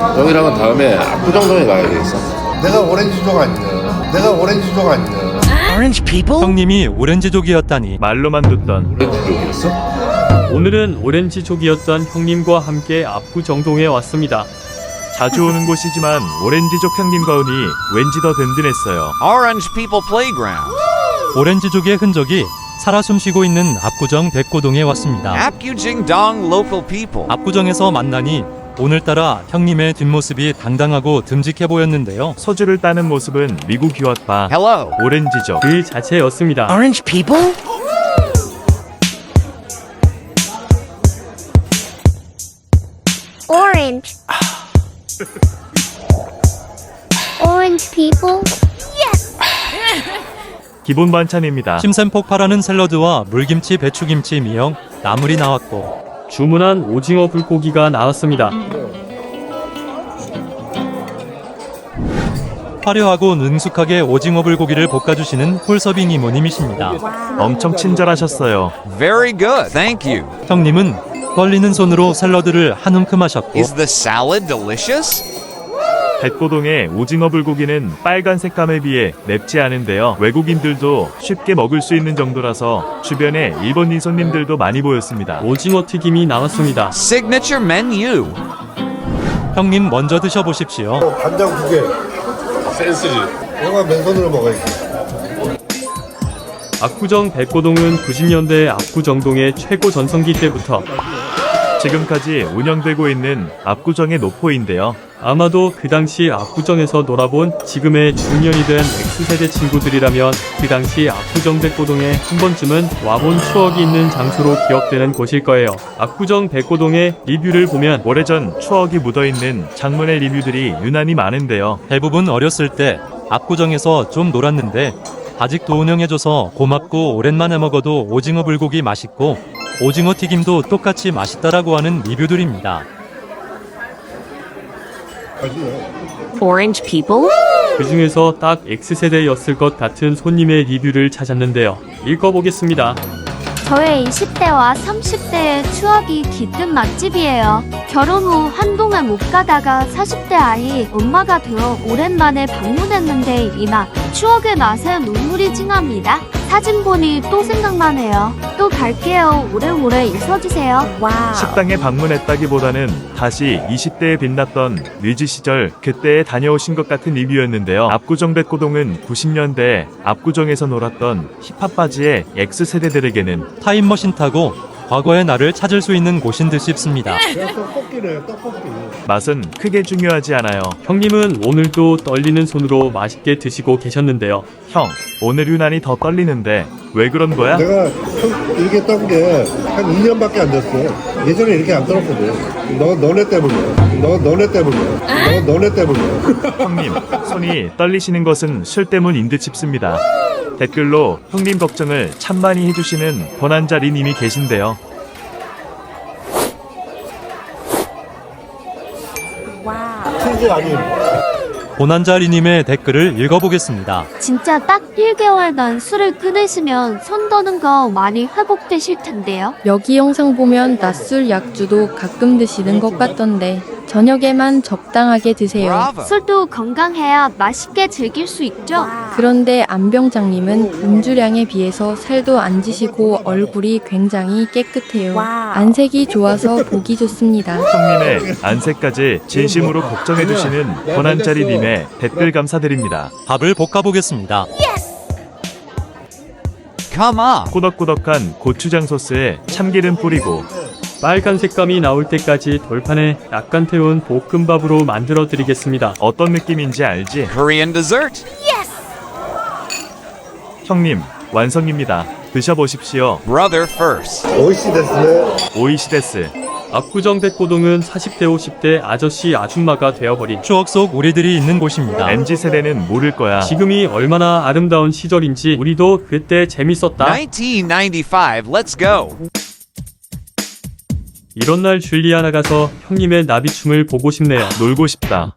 형이랑은 다음에 압구정동에 가야 되겠어. 내가 오렌지족 아니냐. 내가 오렌지족 아니냐. 형님이 오렌지족이었다니 말로만 듣던 오렌지족이었어? 오늘은 오렌지족이었던 형님과 함께 압구정동에 왔습니다. 자주 오는 곳이지만 오렌지족 형님과 오니 왠지 더 든든했어요. Orange People Playground. 오렌지족의 흔적이 살아 숨쉬고 있는 압구정 백고동에 왔습니다. Local people. 압구정에서 만나니 오늘따라 형님의 뒷모습이 당당하고 듬직해 보였는데요. 소주를 따는 모습은 미국이었다. Hello. 오렌지족. 그 자체였습니다. Orange people? Orange. Orange people? 기본 반찬입니다. 심센폭발하는 샐러드와 물김치, 배추김치, 미형, 나물이 나왔고 주문한 오징어 불고기가 나왔습니다. 화려하고 능숙하게 오징어 불고기를 볶아주시는 홀서빙 이모님이십니다. 엄청 친절하셨어요. Very good. Thank you. 형님은 떨리는 손으로 샐러드를 한 움큼 하셨고 Is the salad delicious? 백고동의 오징어 불고기는 빨간 색감에 비해 맵지 않은데요. 외국인들도 쉽게 먹을 수 있는 정도라서 주변에 일본인 손님들도 많이 보였습니다. 오징어 튀김이 나왔습니다. Signature menu. 형님 먼저 드셔보십시오. 어, 간장 두 개. 센스지. 내가 맨손으로 먹어야지. 압구정 백고동은 90년대 압구정동의 최고 전성기 때부터 지금까지 운영되고 있는 압구정의 노포인데요. 아마도 그 당시 압구정에서 놀아본 지금의 중년이 된 X세대 친구들이라면 그 당시 압구정 백고동에 한 번쯤은 와본 추억이 있는 장소로 기억되는 곳일 거예요. 압구정 백고동의 리뷰를 보면 오래전 추억이 묻어있는 장문의 리뷰들이 유난히 많은데요. 대부분 어렸을 때 압구정에서 좀 놀았는데 아직도 운영해줘서 고맙고 오랜만에 먹어도 오징어 불고기 맛있고 오징어 튀김도 똑같이 맛있다라고 하는 리뷰들입니다. Orange people? 그 중에서 딱 X세대였을 것 같은 손님의 리뷰를 찾았는데요. 읽어보겠습니다. 저의 20대와 30대의 추억이 깃든 맛집이에요. 결혼 후 한동안 못 가다가 40대 아이 엄마가 되어 오랜만에 방문했는데 이 맛 추억의 맛에 눈물이 찡합니다. 사진 보니 또 생각나네요. 또 갈게요. 오래오래 있어주세요. Wow. 식당에 방문했다기보다는 다시 20대에 빛났던 뮤지 시절 그때에 다녀오신 것 같은 리뷰였는데요. 압구정 백고동은 90년대 압구정에서 놀았던 힙합 바지의 X세대들에게는 타임머신 타고 과거의 나를 찾을 수 있는 곳인 듯 싶습니다. 떡볶이네, 떡볶이. 맛은 크게 중요하지 않아요. 형님은 오늘도 떨리는 손으로 맛있게 드시고 계셨는데요. 형, 오늘 유난히 더 떨리는데 왜 그런 거야? 내가 형 이렇게 떤 게 한 2년밖에 안 됐어. 예전에 이렇게 안 떨었거든. 너, 너네 때문이야. 너, 너네 때문이야. 너, 너네 때문이야. 형님, 손이 떨리시는 것은 술 때문인 듯 싶습니다. 댓글로 형님 걱정을 참 많이 해주시는 bonan자리님이 계신데요. 친구 아님. 고난자리님의 댓글을 읽어보겠습니다. 진짜 딱 1개월 난 술을 끊으시면 손 더는 거 많이 회복되실 텐데요. 여기 영상 보면 낮술 약주도 가끔 드시는 것 같던데 저녁에만 적당하게 드세요. 술도 건강해야 맛있게 즐길 수 있죠. 그런데 안병장님은 음주량에 비해서 살도 안 지시고 얼굴이 굉장히 깨끗해요. 안색이 좋아서 보기 좋습니다. 형님의 안색까지 진심으로 걱정해주시는 bonan자리님의 댓글 감사드립니다. 밥을 볶아보겠습니다. Come on. 꾸덕꾸덕한 고추장 소스에 참기름 뿌리고 빨간 색감이 나올 때까지 돌판에 약간 태운 볶음밥으로 만들어 드리겠습니다. 어떤 느낌인지 알지? Korean dessert. 형님, 완성입니다. 드셔보십시오. Brother first. 오이시 데스네. 오이시데스. 압구정 백고동은 40대 50대 아저씨 아줌마가 되어버린 추억 속 우리들이 있는 곳입니다. MZ세대는 모를 거야. 지금이 얼마나 아름다운 시절인지 우리도 그때 재밌었다. 1995. Let's go. 이런 날 줄리아나 가서 형님의 나비춤을 보고 싶네요. 놀고 싶다.